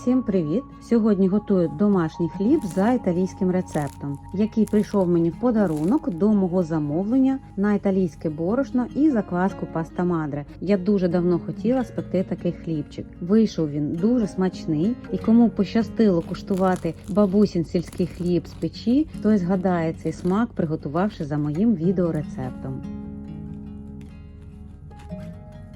Всім привіт! Сьогодні готую домашній хліб за італійським рецептом, який прийшов мені в подарунок до мого замовлення на італійське борошно і закваску паста мадре. Я дуже давно хотіла спекти такий хлібчик. Вийшов він дуже смачний, і кому пощастило куштувати бабусін сільський хліб з печі, той згадає цей смак, приготувавши за моїм відеорецептом.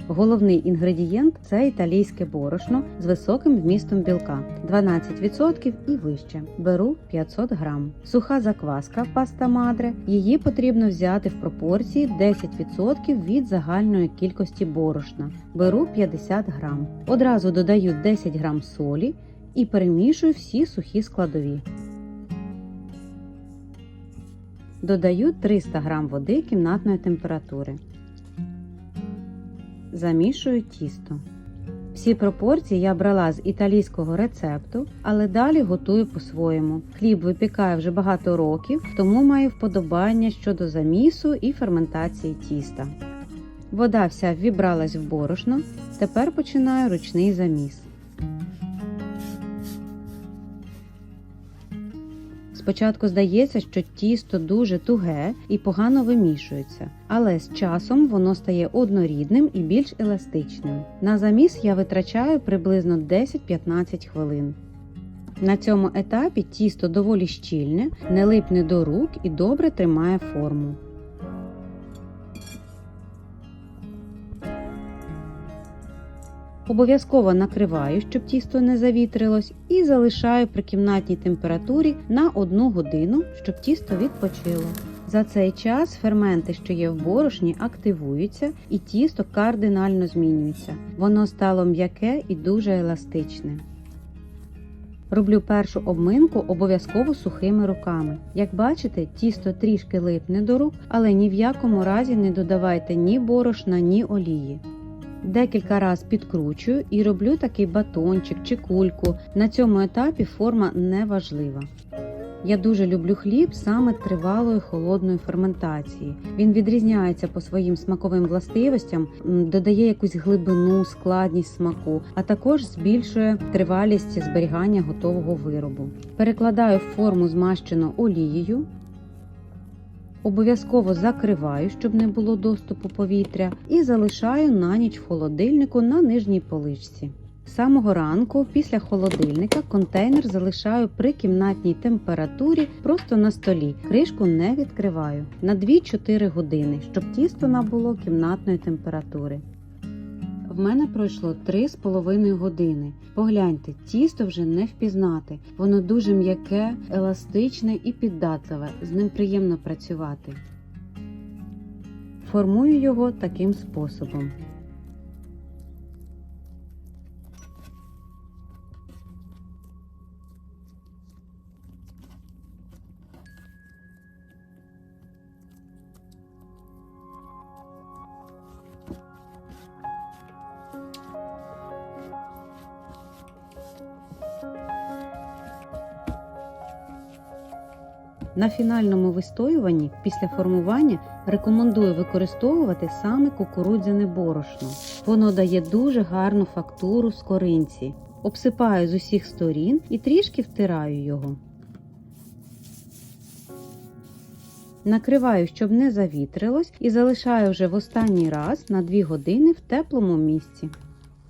Головний інгредієнт це італійське борошно з високим вмістом білка 12% і вище. Беру 500 грам. Суха закваска паста мадре. Її потрібно взяти в пропорції 10% від загальної кількості борошна. Беру 50 грам. Одразу додаю 10 грам солі і перемішую всі сухі складові. Додаю 300 грам води кімнатної температури. Замішую тісто. Всі пропорції я брала з італійського рецепту, але далі готую по-своєму. Хліб випікаю вже багато років, тому маю вподобання щодо замісу і ферментації тіста. Вода вся вібралась в борошно. Тепер починаю ручний заміс. Спочатку здається, що тісто дуже туге і погано вимішується, але з часом воно стає однорідним і більш еластичним. На заміс я витрачаю приблизно 10-15 хвилин. На цьому етапі тісто доволі щільне, не липне до рук і добре тримає форму. Обов'язково накриваю, щоб тісто не завітрилось, і залишаю при кімнатній температурі на 1 годину, щоб тісто відпочило. За цей час ферменти, що є в борошні, активуються і тісто кардинально змінюється. Воно стало м'яке і дуже еластичне. Роблю першу обминку обов'язково сухими руками. Як бачите, тісто трішки липне до рук, але ні в якому разі не додавайте ні борошна, ні олії. Декілька разів підкручую і роблю такий батончик чи кульку. На цьому етапі форма не важлива. Я дуже люблю хліб саме тривалої холодної ферментації. Він відрізняється по своїм смаковим властивостям, додає якусь глибину, складність смаку, а також збільшує тривалість зберігання готового виробу. Перекладаю форму змащену олією. Обов'язково закриваю, щоб не було доступу повітря, і залишаю на ніч в холодильнику на нижній поличці. З самого ранку, після холодильника, контейнер залишаю при кімнатній температурі просто на столі. Кришку не відкриваю на 2-4 години, щоб тісто набуло кімнатної температури. В мене пройшло 3,5 години. Погляньте, тісто вже не впізнати. Воно дуже м'яке, еластичне і піддатливе. З ним приємно працювати. Формую його таким способом. На фінальному вистоюванні після формування рекомендую використовувати саме кукурудзяне борошно. Воно дає дуже гарну фактуру з коринці. Обсипаю з усіх сторін і трішки втираю його. Накриваю, щоб не завітрилось, і залишаю вже в останній раз на 2 години в теплому місці.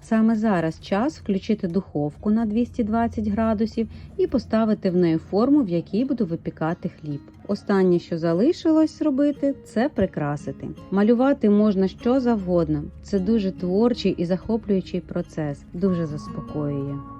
Саме зараз час включити духовку на 220 градусів і поставити в неї форму, в якій буду випікати хліб. Останнє, що залишилось робити, це прикрасити. Малювати можна що завгодно. Це дуже творчий і захоплюючий процес, дуже заспокоює.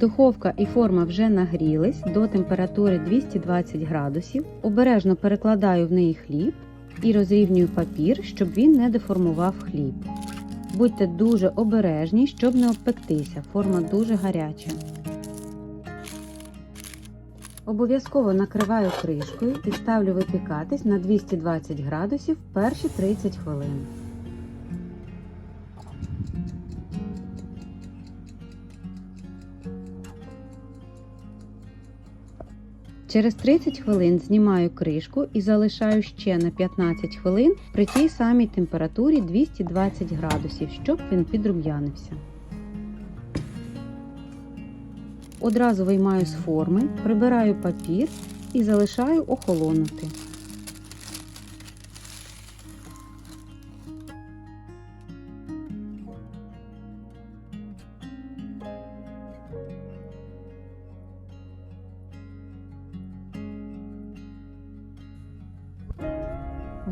Духовка і форма вже нагрілись до температури 220 градусів. Обережно перекладаю в неї хліб і розрівнюю папір, щоб він не деформував хліб. Будьте дуже обережні, щоб не обпектися. Форма дуже гаряча. Обов'язково накриваю кришкою і ставлю випікатись на 220 градусів перші 30 хвилин. Через 30 хвилин знімаю кришку і залишаю ще на 15 хвилин при тій самій температурі 220 градусів, щоб він підрум'янився. Одразу виймаю з форми, прибираю папір і залишаю охолонути.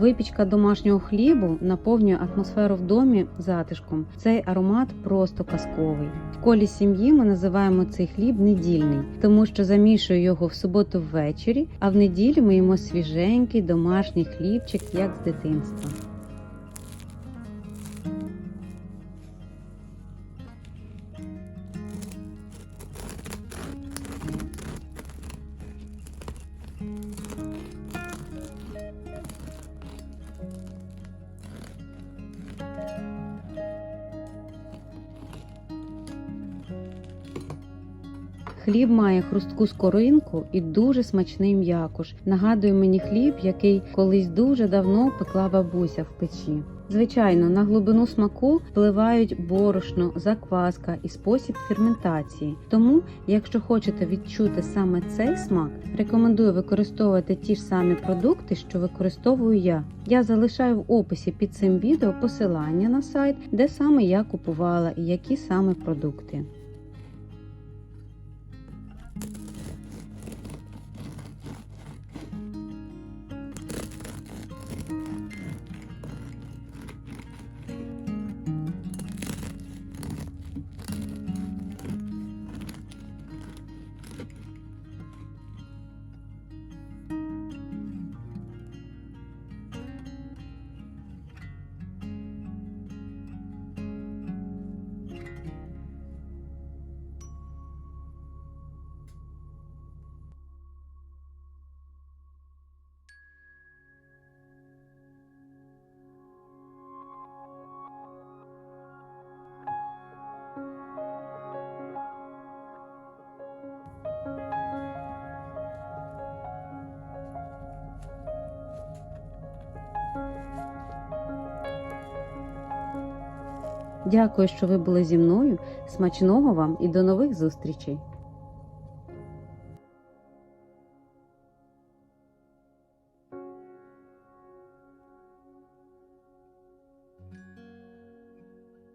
Випічка домашнього хлібу наповнює атмосферу в домі затишком. Цей аромат просто казковий. В колі сім'ї ми називаємо цей хліб недільний, тому що замішую його в суботу ввечері, а в неділю ми їмо свіженький домашній хлібчик, як з дитинства. Хліб має хрустку скоринку і дуже смачний м'якуш. Нагадує мені хліб, який колись дуже давно пекла бабуся в печі. Звичайно, на глибину смаку впливають борошно, закваска і спосіб ферментації. Тому, якщо хочете відчути саме цей смак, рекомендую використовувати ті ж самі продукти, що використовую я. Я залишаю в описі під цим відео посилання на сайт, де саме я купувала і які саме продукти. Дякую, що ви були зі мною. Смачного вам і до нових зустрічей!